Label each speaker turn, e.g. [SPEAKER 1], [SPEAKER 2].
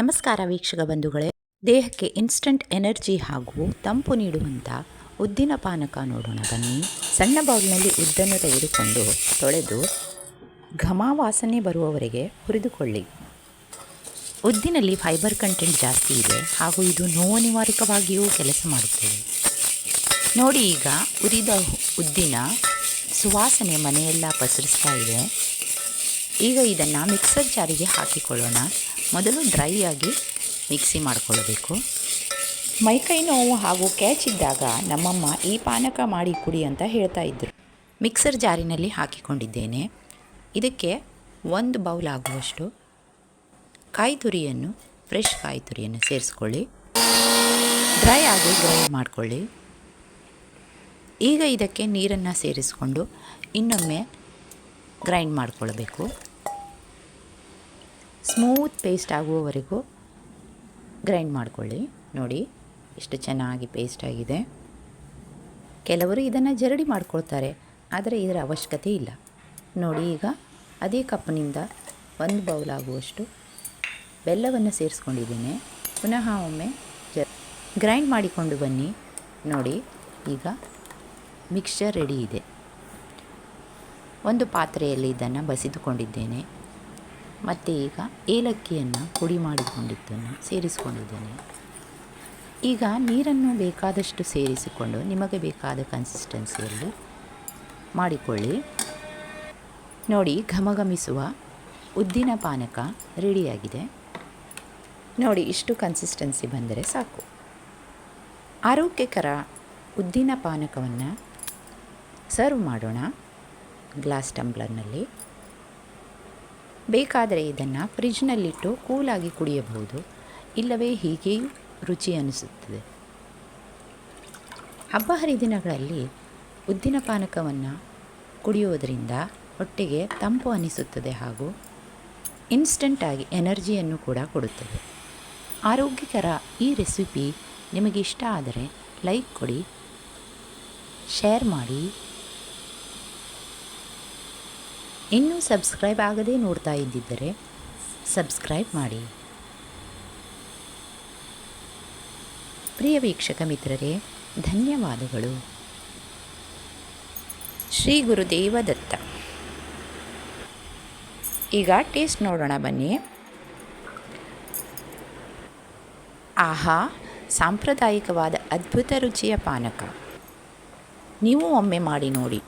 [SPEAKER 1] ನಮಸ್ಕಾರ ವೀಕ್ಷಕ ಬಂಧುಗಳೇ. ದೇಹಕ್ಕೆ ಇನ್ಸ್ಟಂಟ್ ಎನರ್ಜಿ ಹಾಗೂ ತಂಪು ನೀಡುವಂಥ ಉದ್ದಿನ ಪಾನಕ ನೋಡೋಣ. ಬನ್ನಿ. ಸಣ್ಣ ಬೌಲ್ನಲ್ಲಿ ಉದ್ದನ್ನು ತೆಗೆದುಕೊಂಡು ತೊಳೆದು ಘಮ ವಾಸನೆ ಬರುವವರೆಗೆ ಹುರಿದುಕೊಳ್ಳಿ. ಉದ್ದಿನಲ್ಲಿ ಫೈಬರ್ ಕಂಟೆಂಟ್ ಜಾಸ್ತಿ ಇದೆ ಹಾಗೂ ಇದು ನೋವು ನಿವಾರಕವಾಗಿಯೂ ಕೆಲಸ ಮಾಡುತ್ತದೆ. ನೋಡಿ ಈಗ ಉರಿದ ಉದ್ದಿನ ಸುವಾಸನೆ ಮನೆಯೆಲ್ಲ ಪಸರಿಸ್ತಾ ಇದೆ. ಈಗ ಇದನ್ನು ಮಿಕ್ಸರ್ ಜಾರಿಗೆ ಹಾಕಿಕೊಳ್ಳೋಣ. ಮೊದಲು ಡ್ರೈ ಆಗಿ ಮಿಕ್ಸಿ ಮಾಡಿಕೊಳ್ಳಬೇಕು ಮೈಕೈ ನೋವು ಹಾಗೂ ಕ್ಯಾಚ್ ಇದ್ದಾಗ ನಮ್ಮಮ್ಮ ಈ ಪಾನಕ ಮಾಡಿ ಕುಡಿ ಅಂತ ಹೇಳ್ತಾ ಇದ್ದರು ಮಿಕ್ಸರ್ ಜಾರಿನಲ್ಲಿ ಹಾಕಿಕೊಂಡಿದ್ದೇನೆ. ಇದಕ್ಕೆ ಒಂದು ಬೌಲ್ ಆಗುವಷ್ಟು ಕಾಯಿ ತುರಿಯನ್ನು ಫ್ರೆಶ್ ಕಾಯಿ ತುರಿಯನ್ನು ಸೇರಿಸ್ಕೊಳ್ಳಿ. ಡ್ರೈ ಆಗಿ ಗ್ರೈಂಡ್ ಮಾಡಿಕೊಳ್ಳಿ. ಈಗ ಇದಕ್ಕೆ ನೀರನ್ನು ಸೇರಿಸಿಕೊಂಡು ಇನ್ನೊಮ್ಮೆ ಗ್ರೈಂಡ್ ಮಾಡಿಕೊಳ್ಬೇಕು. ಸ್ಮೂತ್ ಪೇಸ್ಟ್ ಆಗುವವರೆಗೂ ಗ್ರೈಂಡ್ ಮಾಡಿಕೊಳ್ಳಿ. ನೋಡಿ, ಎಷ್ಟು ಚೆನ್ನಾಗಿ ಪೇಸ್ಟ್ ಆಗಿದೆ. ಕೆಲವರು ಇದನ್ನು ಜರಡಿ ಮಾಡ್ಕೊಳ್ತಾರೆ, ಆದರೆ ಇದರ ಅವಶ್ಯಕತೆ ಇಲ್ಲ. ನೋಡಿ, ಈಗ ಅದೇ ಕಪ್ನಿಂದ ಒಂದು ಬೌಲ್ ಆಗುವಷ್ಟು ಬೆಲ್ಲವನ್ನು ಸೇರಿಸ್ಕೊಂಡಿದ್ದೇನೆ. ಪುನಃ ಒಮ್ಮೆ ಜ, ಗ್ರೈಂಡ್ ಮಾಡಿಕೊಂಡು ಬನ್ನಿ. ನೋಡಿ, ಈಗ ಮಿಕ್ಸ್ಚರ್ ರೆಡಿ ಇದೆ. ಒಂದು ಪಾತ್ರೆಯಲ್ಲಿ ಇದನ್ನು ಬಸಿದುಕೊಂಡಿದ್ದೇನೆ. ಮತ್ತು ಈಗ ಏಲಕ್ಕಿಯನ್ನು ಪುಡಿ ಮಾಡಿಕೊಂಡಿದ್ದನ್ನು ಸೇರಿಸಿಕೊಂಡಿದ್ದೇನೆ. ಈಗ ನೀರನ್ನು ಬೇಕಾದಷ್ಟು ಸೇರಿಸಿಕೊಂಡು ನಿಮಗೆ ಬೇಕಾದ ಕನ್ಸಿಸ್ಟೆನ್ಸಿಯಲ್ಲಿ ಮಾಡಿಕೊಳ್ಳಿ. ನೋಡಿ, ಘಮಘಮಿಸುವ ಉದ್ದಿನ ಪಾನಕ ರೆಡಿಯಾಗಿದೆ. ನೋಡಿ, ಇಷ್ಟು ಕನ್ಸಿಸ್ಟೆನ್ಸಿ ಬಂದರೆ ಸಾಕು. ಆರೋಗ್ಯಕರ ಉದ್ದಿನ ಪಾನಕವನ್ನು ಸರ್ವ್ ಮಾಡೋಣ. ಗ್ಲಾಸ್ ಟಂಬ್ಲರ್ನಲ್ಲಿ ಬೇಕಾದರೆ ಇದನ್ನು ಫ್ರಿಜ್ನಲ್ಲಿಟ್ಟು ಕೂಲಾಗಿ ಕುಡಿಯಬಹುದು. ಇಲ್ಲವೇ ಹೀಗೆಯೂ ರುಚಿ ಅನಿಸುತ್ತದೆ. ಹಬ್ಬ ಹರಿದಿನಗಳಲ್ಲಿ ಉದ್ದಿನ ಪಾನಕವನ್ನು ಕುಡಿಯೋದರಿಂದ ಹೊಟ್ಟೆಗೆ ತಂಪು ಅನಿಸುತ್ತದೆ ಹಾಗೂ ಇನ್ಸ್ಟಂಟಾಗಿ ಎನರ್ಜಿಯನ್ನು ಕೂಡ ಕೊಡುತ್ತದೆ. ಆರೋಗ್ಯಕರ ಈ ರೆಸಿಪಿ ನಿಮಗೆ ಇಷ್ಟ ಆದರೆ ಲೈಕ್ ಕೊಡಿ, ಶೇರ್ ಮಾಡಿ. ಇನ್ನೂ ಸಬ್ಸ್ಕ್ರೈಬ್ ಆಗದೇ ನೋಡ್ತಾ ಇದ್ದಿದ್ದರೆ ಸಬ್ಸ್ಕ್ರೈಬ್ ಮಾಡಿ. ಪ್ರಿಯ ವೀಕ್ಷಕ ಮಿತ್ರರೇ, ಧನ್ಯವಾದಗಳು. ಶ್ರೀ ಗುರುದೇವ ದತ್ತ ಈಗ ಟೇಸ್ಟ್ ನೋಡೋಣ ಬನ್ನಿ. ಆಹಾ, ಸಾಂಪ್ರದಾಯಿಕವಾದ ಅದ್ಭುತ ರುಚಿಯ ಪಾನಕ. ನೀವು ಒಮ್ಮೆ ಮಾಡಿ ನೋಡಿ.